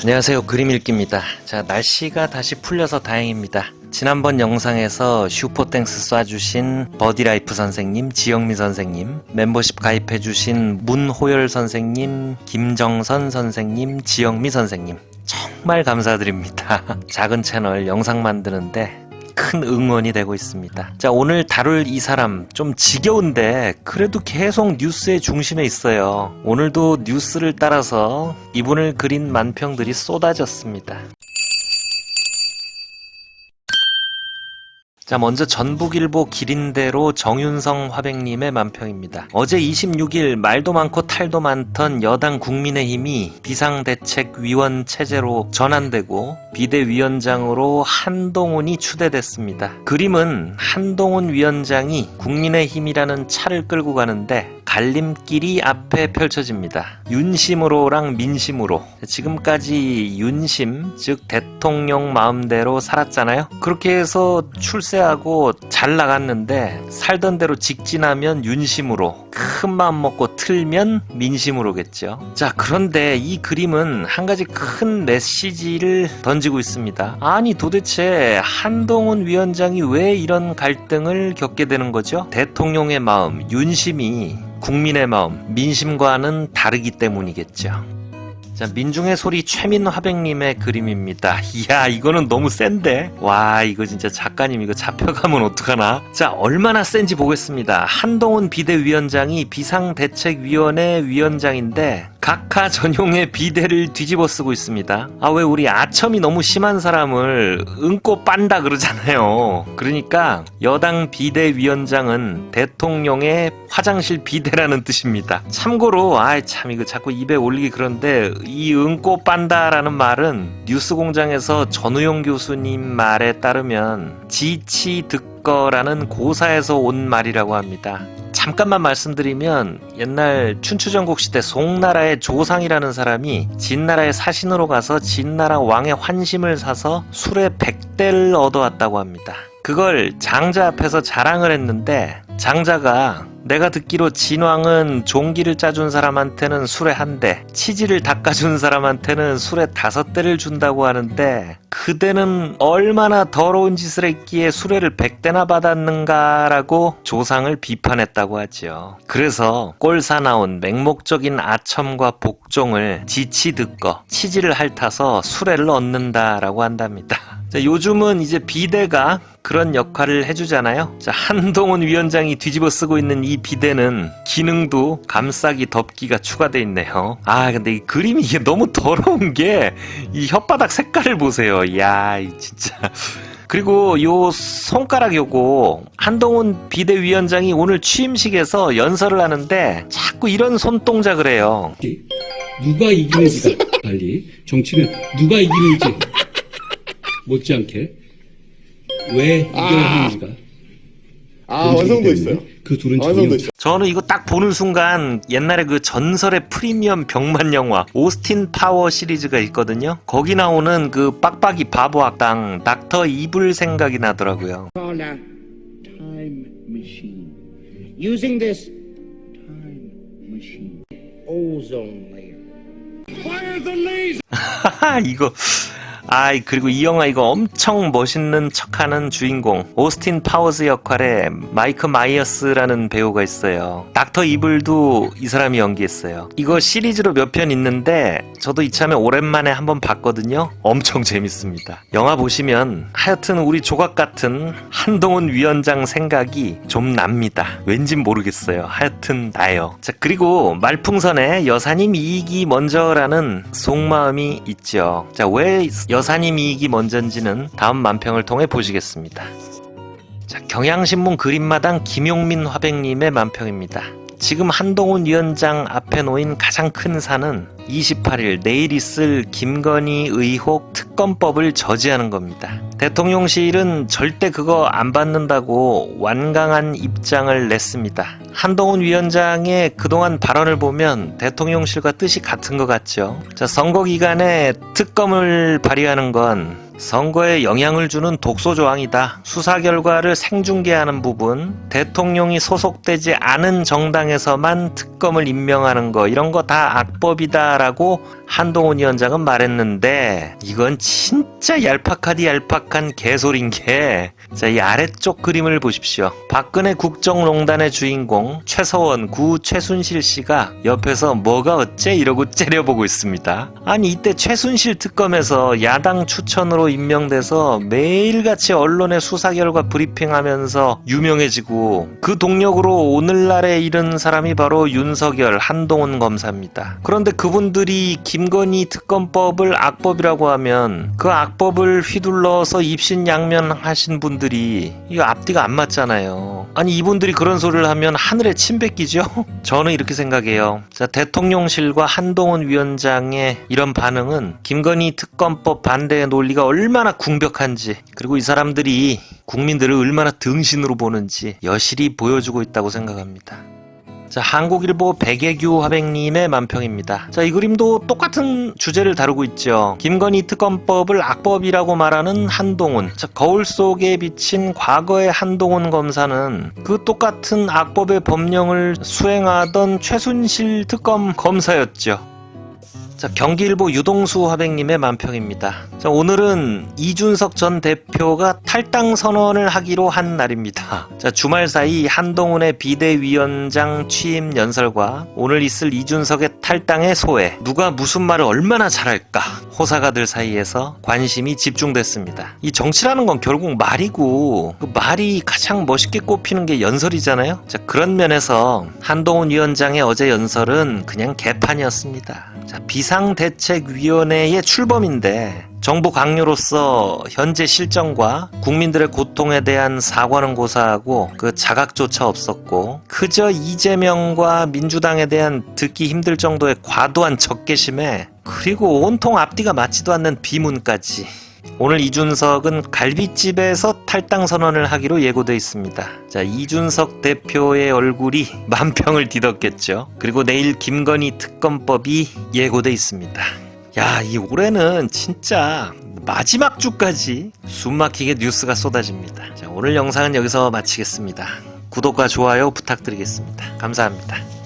안녕하세요. 그림 읽기입니다. 자, 날씨가 다시 풀려서 다행입니다. 지난번 영상에서 슈퍼땡스 쏴주신 버디라이프 선생님, 지영미 선생님, 멤버십 가입해주신 문호열 선생님, 김정선 선생님, 지영미 선생님. 정말 감사드립니다. 작은 채널 영상 만드는데 큰 응원이 되고 있습니다. 자, 오늘 다룰 이 사람 좀 지겨운데 그래도 계속 뉴스의 중심에 있어요. 오늘도 뉴스를 따라서 이분을 그린 만평들이 쏟아졌습니다. 자, 먼저 전북일보 기린대로 정윤성 화백님의 만평입니다. 어제 26일 말도 많고 탈도 많던 여당 국민의힘이 비상대책위원 체제로 전환되고 비대위원장으로 한동훈이 추대됐습니다. 그림은 한동훈 위원장이 국민의힘이라는 차를 끌고 가는데 갈림길이 앞에 펼쳐집니다. 윤심으로랑 민심으로. 지금까지 윤심, 즉 대통령 마음대로 살았잖아요. 그렇게 해서 출세하고 잘 나갔는데 살던 대로 직진하면 윤심으로, 큰 마음 먹고 틀면 민심으로겠죠. 자, 그런데 이 그림은 한 가지 큰 메시지를 던지고 있습니다. 아니 도대체 한동훈 위원장이 왜 이런 갈등을 겪게 되는 거죠? 대통령의 마음, 윤심이 국민의 마음, 민심과는 다르기 때문이겠죠. 자, 민중의 소리 최민 화백님의 그림입니다. 이야, 이거는 너무 센데? 와, 이거 진짜 작가님 이거 잡혀가면 어떡하나? 자, 얼마나 센지 보겠습니다. 한동훈 비대위원장이 비상대책위원회 위원장인데, 각하 전용의 비대를 뒤집어 쓰고 있습니다. 아, 왜 우리 아첨이 너무 심한 사람을 응꼬 빤다 그러잖아요. 그러니까 여당 비대위원장은 대통령의 화장실 비대라는 뜻입니다. 참고로, 아, 참 이거 자꾸 입에 올리기 그런데 이 응꼬 빤다라는 말은 뉴스 공장에서 전우용 교수님 말에 따르면 지치 듣거라는 고사에서 온 말이라고 합니다. 잠깐만 말씀드리면 옛날 춘추전국 시대 송나라의 조상이라는 사람이 진나라의 사신으로 가서 진나라 왕의 환심을 사서 술에 백대를 얻어왔다고 합니다. 그걸 장자 앞에서 자랑을 했는데 장자가 내가 듣기로 진왕은 종기를 짜준 사람한테는 술에 한 대, 치지를 닦아준 사람한테는 술에 다섯 대를 준다고 하는데 그대는 얼마나 더러운 짓을 했기에 수레를 백 대나 받았는가라고 조상을 비판했다고 하지요. 그래서 꼴사 나온 맹목적인 아첨과 복종을 지치 듣거 치지를 핥아서 수레를 얻는다라고 한답니다. 자, 요즘은 이제 비대가 그런 역할을 해주잖아요. 자, 한동훈 위원장이 뒤집어 쓰고 있는 이 비대는 기능도 감싸기 덮기가 추가돼 있네요. 아, 근데 이 그림이 이게 너무 더러운 게 이 혓바닥 색깔을 보세요. 야, 이 진짜. 그리고 요 손가락 요거 한동훈 비대위원장이 오늘 취임식에서 연설을 하는데 자꾸 이런 손동작을 해요. 누가 이기는지가 빨리 정치는 누가 이기는지 못지않게 왜 이겨야 하는지가 아 문제이기 완성도 있어요. 그 둘은 아, 전혀 완성도 있어요. 저는 이거 딱 보는 순간 옛날에 그 전설의 프리미엄 병만 영화 오스틴 파워 시리즈가 있거든요. 거기 나오는 그 빡빡이 바보 악당 닥터 이블 생각이 나더라고요. called a time machine. Using this time machine, ozone layer. Fire the laser! 하하 이거 아 그리고 이 영화 이거 엄청 멋있는 척하는 주인공 오스틴 파워즈 역할에 마이크 마이어스라는 배우가 있어요. 닥터 이블도 이 사람이 연기했어요. 이거 시리즈로 몇 편 있는데 저도 이참에 오랜만에 한번 봤거든요. 엄청 재밌습니다. 영화 보시면 하여튼 우리 조각 같은 한동훈 위원장 생각이 좀 납니다. 왠진 모르겠어요. 하여튼 나요. 자 그리고 말풍선에 여사님 이익이 먼저라는 속마음이 있죠. 자 왜 여 사님 이익이 먼저인지는 다음 만평을 통해 보시겠습니다 자, 경향신문 그림마당 김용민 화백님의 만평입니다. 지금 한동훈 위원장 앞에 놓인 가장 큰 산은 28일 내일 있을 김건희 의혹 특검법을 저지하는 겁니다. 대통령실은 절대 그거 안 받는다고 완강한 입장을 냈습니다. 한동훈 위원장의 그동안 발언을 보면 대통령실과 뜻이 같은 것 같죠. 자, 선거 기간에 특검을 발의하는 건 선거에 영향을 주는 독소 조항이다. 수사 결과를 생중계하는 부분, 대통령이 소속되지 않은 정당에서만 특검을 임명하는 거 이런 거 다 악법이다라고 한동훈 위원장은 말했는데 이건 진짜 얄팍하디 얄팍한 개소린 게 자, 이 아래쪽 그림을 보십시오. 박근혜 국정농단의 주인공 최서원 구 최순실 씨가 옆에서 뭐가 어째 이러고 째려보고 있습니다. 아니 이때 최순실 특검에서 야당 추천으로 임명돼서 매일같이 언론의 수사 결과 브리핑하면서 유명해지고 그 동력으로 오늘날에 이른 사람이 바로 윤석열 한동훈 검사입니다. 그런데 그분들이 김건희 특검법을 악법이라고 하면 그 악법을 휘둘러서 입신양면 하신 분들이 이거 앞뒤가 안 맞잖아요. 아니 이분들이 그런 소리를 하면 하늘에 침 뱉기죠? 저는 이렇게 생각해요. 자 대통령실과 한동훈 위원장의 이런 반응은 김건희 특검법 반대의 논리가 얼 마나 궁벽한지 그리고 이 사람들이 국민들을 얼마나 등신으로 보는지 여실히 보여주고 있다고 생각합니다. 자, 한국일보 백예규 화백님의 만평입니다. 자, 이 그림도 똑같은 주제를 다루고 있죠. 김건희 특검법을 악법이라고 말하는 한동훈. 자, 거울 속에 비친 과거의 한동훈 검사는 그 똑같은 악법의 법령을 수행하던 최순실 특검 검사였죠. 자, 경기일보 유동수 화백님의 만평입니다. 자, 오늘은 이준석 전 대표가 탈당 선언을 하기로 한 날입니다. 자, 주말 사이 한동훈의 비대위원장 취임 연설과 오늘 있을 이준석의 탈당의 소회, 누가 무슨 말을 얼마나 잘할까, 호사가들 사이에서 관심이 집중됐습니다. 이 정치라는 건 결국 말이고, 그 말이 가장 멋있게 꼽히는 게 연설이잖아요? 자, 그런 면에서 한동훈 위원장의 어제 연설은 그냥 개판이었습니다. 자, 비상대책위원회의 출범인데 정부 강요로서 현재 실정과 국민들의 고통에 대한 사과는 고사하고 그 자각조차 없었고 그저 이재명과 민주당에 대한 듣기 힘들 정도의 과도한 적개심에 그리고 온통 앞뒤가 맞지도 않는 비문까지 오늘 이준석은 갈비집에서 탈당 선언을 하기로 예고돼 있습니다. 자, 이준석 대표의 얼굴이 만평을 뒤덮겠죠. 그리고 내일 김건희 특검법이 예고돼 있습니다. 야, 이 올해는 진짜 마지막 주까지 숨막히게 뉴스가 쏟아집니다. 자, 오늘 영상은 여기서 마치겠습니다. 구독과 좋아요 부탁드리겠습니다. 감사합니다.